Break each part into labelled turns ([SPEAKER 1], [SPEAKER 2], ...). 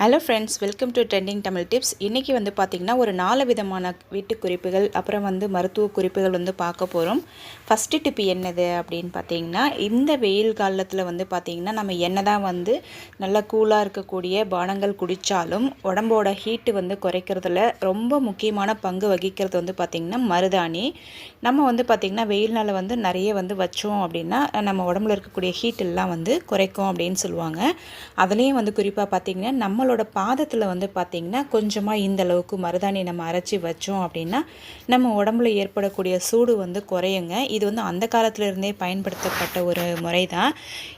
[SPEAKER 1] Hello friends welcome to trending Tamil tips இன்றைக்கி வந்து பார்த்திங்கன்னா ஒரு நாலு விதமான வீட்டு குறிப்புகள் அப்புறம் வந்து மருத்துவ குறிப்புகள் வந்து பார்க்க போகிறோம் ஃபஸ்ட்டு டிப் என்னது அப்படின்னு பார்த்தீங்கன்னா இந்த வெயில் காலத்தில் வந்து பார்த்திங்கன்னா நம்ம என்ன தான் வந்து நல்லா கூலாக இருக்கக்கூடிய பானங்கள் குடித்தாலும் உடம்போட ஹீட்டு வந்து குறைக்கிறதுல ரொம்ப முக்கியமான பங்கு வகிக்கிறது வந்து பார்த்திங்கன்னா மருதாணி. நம்ம வந்து பார்த்திங்கன்னா வெயில் நாளில் வந்து நிறைய வந்து வச்சோம் அப்படின்னா நம்ம உடம்புல இருக்கக்கூடிய ஹீட் எல்லாம் வந்து குறைக்கும் அப்படின்னு சொல்லுவாங்க. அதுலேயும் வந்து குறிப்பாக பார்த்திங்கன்னா நம்மளோட நம்மளோட பாதத்தில் வந்து பார்த்திங்கன்னா கொஞ்சமாக இந்த அளவுக்கு மருதாணி நம்ம அரைச்சி வச்சோம் அப்படின்னா நம்ம உடம்புல ஏற்படக்கூடிய சூடு வந்து குறையுங்க. இது வந்து அந்த காலத்திலிருந்தே பயன்படுத்தப்பட்ட ஒரு முறை தான்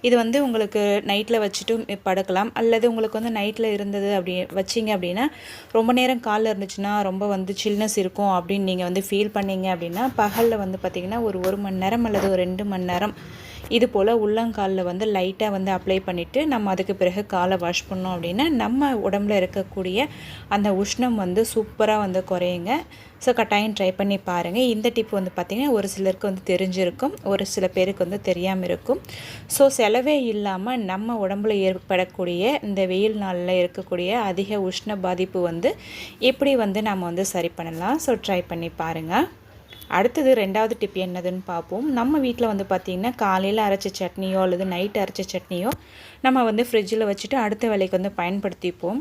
[SPEAKER 1] இது வந்து உங்களுக்கு நைட்டில் வச்சுட்டும் படுக்கலாம். அல்லது உங்களுக்கு வந்து நைட்டில் இருந்தது அப்படி வச்சிங்க அப்படின்னா ரொம்ப நேரம் காலில் இருந்துச்சுன்னா ரொம்ப வந்து சில்னஸ் இருக்கும் அப்படின்னு நீங்கள் வந்து ஃபீல் பண்ணீங்க அப்படின்னா பகலில் வந்து பார்த்திங்கன்னா ஒரு ஒரு மணி நேரம் அல்லது ஒரு ரெண்டு மணி நேரம் இது போல் உள்ளங்காலில் வந்து லைட்டாக வந்து அப்ளை பண்ணிவிட்டு நம்ம அதுக்கு பிறகு காலை வாஷ் பண்ணோம் அப்படின்னா நம்ம உடம்புல இருக்கக்கூடிய அந்த உஷ்ணம் வந்து சூப்பராக வந்து குறையுங்க. ஸோ கட்டாயம் ட்ரை பண்ணி பாருங்கள் இந்த டிப் வந்து பார்த்திங்கன்னா ஒரு சிலருக்கு வந்து தெரிஞ்சிருக்கும் ஒரு சில பேருக்கு வந்து தெரியாமல் இருக்கும். ஸோ செலவே இல்லாமல் நம்ம உடம்புல ஏற்படக்கூடிய இந்த வெயில் நாளில் இருக்கக்கூடிய அதிக உஷ்ண பாதிப்பு வந்து எப்படி வந்து நம்ம வந்து சரி பண்ணலாம். ஸோ ட்ரை பண்ணி பாருங்கள் அடுத்தது ரெண்டாவது டிப் என்னதுன்னு பார்ப்போம். நம்ம வீட்டில் வந்து பார்த்திங்கன்னா காலையில் அரைச்ச சட்னியோ அல்லது நைட் அரைச்ச சட்னியோ நம்ம வந்து ஃப்ரிட்ஜில் வச்சுட்டு அடுத்த வேலைக்கு வந்து பயன்படுத்திப்போம்.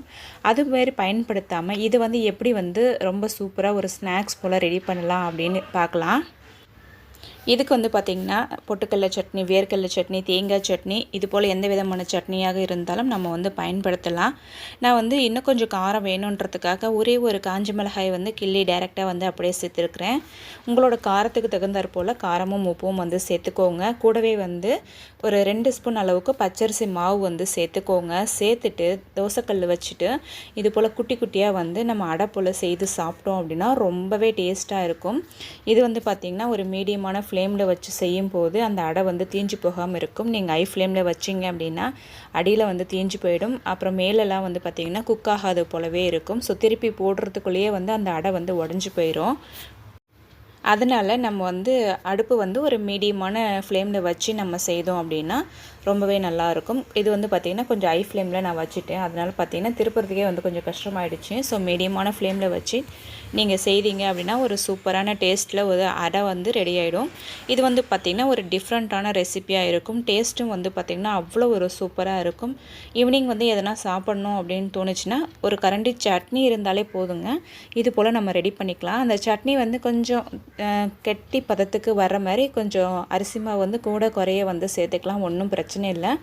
[SPEAKER 1] அது மாதிரி பயன்படுத்தாமல் இது வந்து எப்படி வந்து ரொம்ப சூப்பராக ஒரு ஸ்நாக்ஸ் போல் ரெடி பண்ணலாம் அப்படின்னு பார்க்கலாம். இதுக்கு வந்து பார்த்திங்கன்னா பொட்டுக்கடல சட்னி வேர்க்கடல சட்னி தேங்காய் சட்னி இது போல் எந்த விதமான சட்னியாக இருந்தாலும் நம்ம வந்து பயன்படுத்தலாம். நான் வந்து இன்னும் கொஞ்சம் காரம் வேணுன்றதுக்காக ஒரே ஒரு காஞ்சி மிளகாய் வந்து கிள்ளி டைரெக்டாக வந்து அப்படியே சேர்த்துருக்குறேன். உங்களோட காரத்துக்கு தகுந்தாற் போல் காரமும் உப்பும் வந்து சேர்த்துக்கோங்க. கூடவே வந்து ஒரு ரெண்டு ஸ்பூன் அளவுக்கு பச்சரிசி மாவு வந்து சேர்த்துக்கோங்க. சேர்த்துட்டு தோசைக்கல் வச்சுட்டு இது போல் குட்டி குட்டியாக வந்து நம்ம அடை போல் செய்து சாப்பிட்டோம் அப்படின்னா ரொம்பவே டேஸ்ட்டாக இருக்கும். இது வந்து பார்த்திங்கன்னா ஒரு மீடியமான ஃப்ளேமில் வச்சு செய்யும் போது அந்த அடை வந்து தீஞ்சு போகாமல் இருக்கும். நீங்கள் ஐ ஃப்ளேமில் வச்சிங்க அப்படின்னா அடியில் வந்து தீஞ்சு போயிடும். அப்புறம் மேலெல்லாம் வந்து பார்த்திங்கன்னா குக் ஆகாது போலவே இருக்கும். ஸோ திருப்பி போடுறதுக்குள்ளேயே வந்து அந்த அடை வந்து உடஞ்சி போயிடும் அதனால் நம்ம வந்து அடுப்பு வந்து ஒரு மீடியமான ஃப்ளேமில் வச்சு நம்ம செய்தோம் அப்படின்னா ரொம்பவே நல்லாயிருக்கும் இது வந்து பார்த்திங்கன்னா கொஞ்சம் ஐ ஃப்ளேமில் நான் வச்சுட்டேன். அதனால் பார்த்திங்கன்னா திருப்புறதுக்கே வந்து கொஞ்சம் கஷ்டமாயிடுச்சு. ஸோ மீடியமான ஃப்ளேமில் வச்சு நீங்கள் செய்தீங்க அப்படின்னா ஒரு சூப்பரான டேஸ்ட்டில் ஒரு அடை வந்து ரெடி ஆகிடும் இது வந்து பார்த்திங்கன்னா ஒரு டிஃப்ரெண்ட்டான ரெசிப்பியாக இருக்கும். டேஸ்ட்டும் வந்து பார்த்திங்கன்னா அவ்வளோ ஒரு சூப்பராக இருக்கும். ஈவினிங் வந்து எதனா சாப்பிட்ணும் அப்படின்னு தோணுச்சுன்னா ஒரு கரண்டி சட்னி இருந்தாலே போதுங்க. இது போல் நம்ம ரெடி பண்ணிக்கலாம். அந்த சட்னி வந்து கொஞ்சம் கெட்டி பதத்துக்கு வர்ற மாதிரி கொஞ்சம் அரிசி மாவு வந்து கூட குறைய வந்து சேர்த்துக்கலாம். ஒன்றும் பிரச்சனை இல்லை.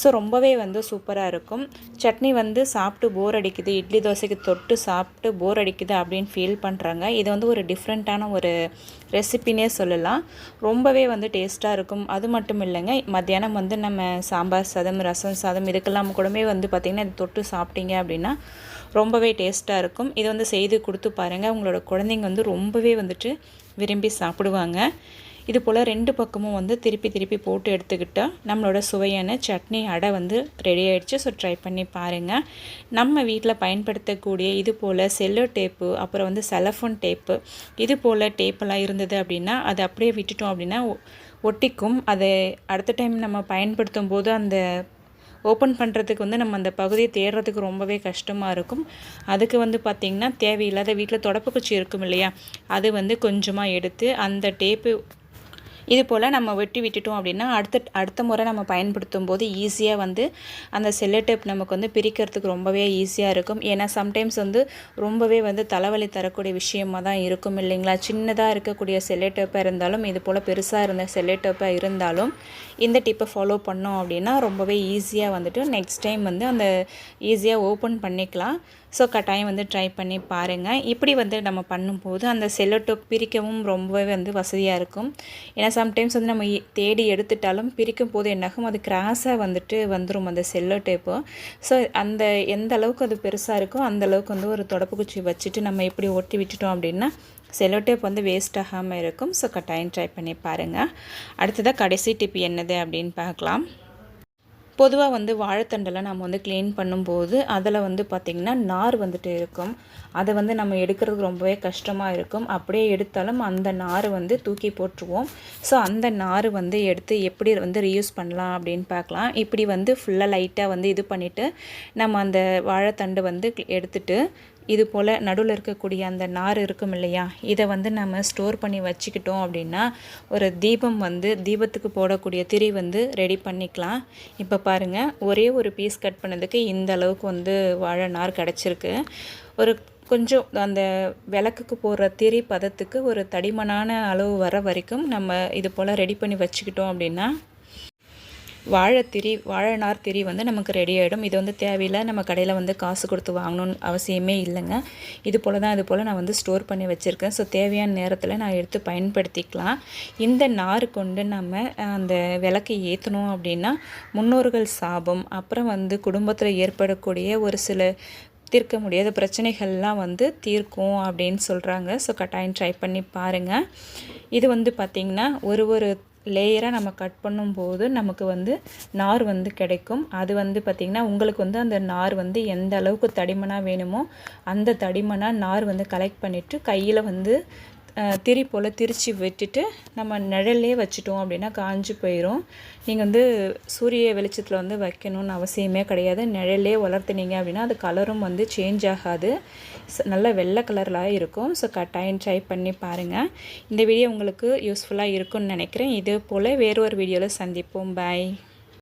[SPEAKER 1] ஸோ ரொம்பவே வந்து சூப்பராக இருக்கும். சட்னி வந்து சாப்பிட்டு போர் அடிக்குது. இட்லி தோசைக்கு தொட்டு சாப்பிட்டு போர் அடிக்குது அப்படின்னு ஃபீல் பண்ணுறாங்க இது வந்து ஒரு டிஃப்ரெண்ட்டான ஒரு ரெசிப்பினே சொல்லலாம். ரொம்பவே வந்து டேஸ்ட்டாக இருக்கும். அது மட்டும் இல்லைங்க மத்தியானம் வந்து நம்ம சாம்பார் சாதம் ரசம் சாதம் இதுக்கெல்லாம் கூடமே வந்து பார்த்திங்கன்னா இது தொட்டு சாப்பிட்டீங்க அப்படின்னா ரொம்பவே டேஸ்ட்டாக இருக்கும். இதை வந்து செய்து கொடுத்து பாருங்கள் உங்களோட குழந்தைங்க வந்து ரொம்பவே வந்துட்டு விரும்பி சாப்பிடுவாங்க. இது போல் ரெண்டு பக்கமும் வந்து திருப்பி திருப்பி போட்டு எடுத்துக்கிட்டால் நம்மளோட சுவையான சட்னி அடை வந்து ரெடி ஆகிடுச்சு ஸோ ட்ரை பண்ணி பாருங்கள் நம்ம வீட்டில் பயன்படுத்தக்கூடிய இது போல் செல்லோ டேப்பு அப்புறம் வந்து செலஃபோன் டேப்பு இது போல் டேப்பெல்லாம் இருந்தது அப்படின்னா அதை அப்படியே விட்டுட்டோம் அப்படின்னா ஒட்டிக்கும். அதை அடுத்த டைம் நம்ம பயன்படுத்தும் போது அந்த ஓப்பன் பண்ணுறதுக்கு வந்து நம்ம அந்த பகுதியை தேடுறதுக்கு ரொம்பவே கஷ்டமாக இருக்கும். அதுக்கு வந்து பார்த்திங்கன்னா தேவையில்லாத வீட்டில் தொடப்பு குச்சி இருக்கும் இல்லையா? அது வந்து கொஞ்சமாக எடுத்து அந்த டேப்பு இது போல் நம்ம வெட்டி விட்டுட்டோம் அப்படின்னா அடுத்த அடுத்த முறை நம்ம பயன்படுத்தும் போது ஈஸியாக வந்து அந்த செல்லோடேப் நமக்கு வந்து பிரிக்கிறதுக்கு ரொம்பவே ஈஸியாக இருக்கும். ஏன்னா சம்டைம்ஸ் வந்து ரொம்பவே வந்து தலைவலி தரக்கூடிய விஷயமாக தான் இருக்கும் இல்லைங்களா? சின்னதாக இருக்கக்கூடிய செல்லோடேப்பாக இருந்தாலும் இது போல் பெருசாக இருந்த செல்லோடேப்பாக இருந்தாலும் இந்த டிப்பை ஃபாலோ பண்ணோம் அப்படின்னா ரொம்பவே ஈஸியாக வந்துட்டு நெக்ஸ்ட் டைம் வந்து அந்த ஈஸியாக ஓப்பன் பண்ணிக்கலாம். ஸோ கட்டாயம் வந்து ட்ரை பண்ணி பாருங்கள் இப்படி வந்து நம்ம பண்ணும்போது அந்த செல்லோடோப் பிரிக்கவும் ரொம்பவே வந்து வசதியாக இருக்கும். ஏன்னா சம்டைம்ஸ் வந்து நம்ம தேடி எடுத்துட்டாலும் பிரிக்கும் போது என்னாகும்? அது கிராஸாக வந்துட்டு வந்துடும் அந்த செல்லோ டேப்பு ஸோ அந்த எந்த அளவுக்கு அது பெருசாக இருக்கோ அந்த அளவுக்கு வந்து ஒரு தொடப்பு குச்சி வச்சுட்டு நம்ம எப்படி ஒட்டி விட்டுட்டோம் அப்படின்னா செல்லோ டேப் வந்து வேஸ்ட் ஆகாமல் இருக்கும். ஸோ கட்டாயம் ட்ரை பண்ணி பாருங்கள் அடுத்ததாக கடைசி டிப் என்னது அப்படின்னு பார்க்கலாம். பொதுவாக வந்து வாழைத்தண்டெல்லாம் நம்ம வந்து க்ளீன் பண்ணும்போது அதில் வந்து பார்த்திங்கன்னா நார் வந்துட்டு இருக்கும். அதை வந்து நம்ம எடுக்கிறது ரொம்பவே கஷ்டமாக இருக்கும். அப்படியே எடுத்தாலும் அந்த நார் வந்து தூக்கி போட்டுருவோம். ஸோ அந்த நார் வந்து எடுத்து எப்படி வந்து ரீயூஸ் பண்ணலாம் அப்படின்னு பார்க்கலாம். இப்படி வந்து ஃபுல்லாக லைட்டாக வந்து இது பண்ணிவிட்டு நம்ம அந்த வாழைத்தண்டு வந்து எடுத்துகிட்டு இது போல் நடுவில் இருக்கக்கூடிய அந்த நார் இருக்கும் இல்லையா? இதை வந்து நம்ம ஸ்டோர் பண்ணி வச்சுக்கிட்டோம் அப்படின்னா ஒரு தீபம் வந்து தீபத்துக்கு போடக்கூடிய திரி வந்து ரெடி பண்ணிக்கலாம். இப்போ பாருங்கள் ஒரே ஒரு பீஸ் கட் பண்ணதுக்கு இந்த அளவுக்கு வந்து வாழை நார் கிடச்சிருக்கு. ஒரு கொஞ்சம் அந்த விளக்குக்கு போடுற திரி பதத்துக்கு ஒரு தடிமனான அளவு வர வரைக்கும் நம்ம இது போல் ரெடி பண்ணி வச்சுக்கிட்டோம் அப்படின்னா வாழைத்திரி வாழைநார் திரி வந்து நமக்கு ரெடி ஆகிடும் இது வந்து தேவையில்லை. நம்ம கடையில் வந்து காசு கொடுத்து வாங்கணும்னு அவசியமே இல்லைங்க. இது போல் தான் இது போல் நான் வந்து ஸ்டோர் பண்ணி வச்சுருக்கேன். ஸோ தேவையான நேரத்தில் நான் எடுத்து பயன்படுத்திக்கலாம். இந்த நார் கொண்டு நம்ம அந்த விளக்கை ஏற்றணும் அப்படின்னா முன்னோர்கள் சாபம் அப்புறம் வந்து குடும்பத்தில் ஏற்படக்கூடிய ஒரு சில தீர்க்க முடியாத பிரச்சனைகள்லாம் வந்து தீர்க்கும் அப்படின்னு சொல்கிறாங்க ஸோ கட்டாயம் ட்ரை பண்ணி பாருங்கள் இது வந்து பார்த்திங்கன்னா ஒரு ஒரு லேயராக நம்ம கட் பண்ணும்போது நமக்கு வந்து நார் வந்து கிடைக்கும். அது வந்து பார்த்திங்கன்னா உங்களுக்கு வந்து அந்த நார் வந்து எந்த அளவுக்கு தடிமனாக வேணுமோ அந்த தடிமனாக நார் வந்து கலெக்ட் பண்ணிவிட்டு கையில் வந்து திரி போல் திரித்து விட்டுட்டு நம்ம நிழல்லே வச்சுட்டோம் அப்படின்னா காஞ்சி போயிடும் நீங்கள் வந்து சூரிய வெளிச்சத்தில் வந்து வைக்கணும்னு அவசியமே கிடையாது. நிழல்லே வளர்த்துனீங்க அப்படின்னா அது கலரும் வந்து சேஞ்ச் ஆகாது. நல்ல வெள்ளை கலரில் இருக்கும். ஸோ கட்டாயம் ட்ரை பண்ணி பாருங்கள் இந்த வீடியோ உங்களுக்கு யூஸ்ஃபுல்லாக இருக்கும்னு நினைக்கிறேன். இதே போல் வேறு ஒரு வீடியோவில் சந்திப்போம். பாய்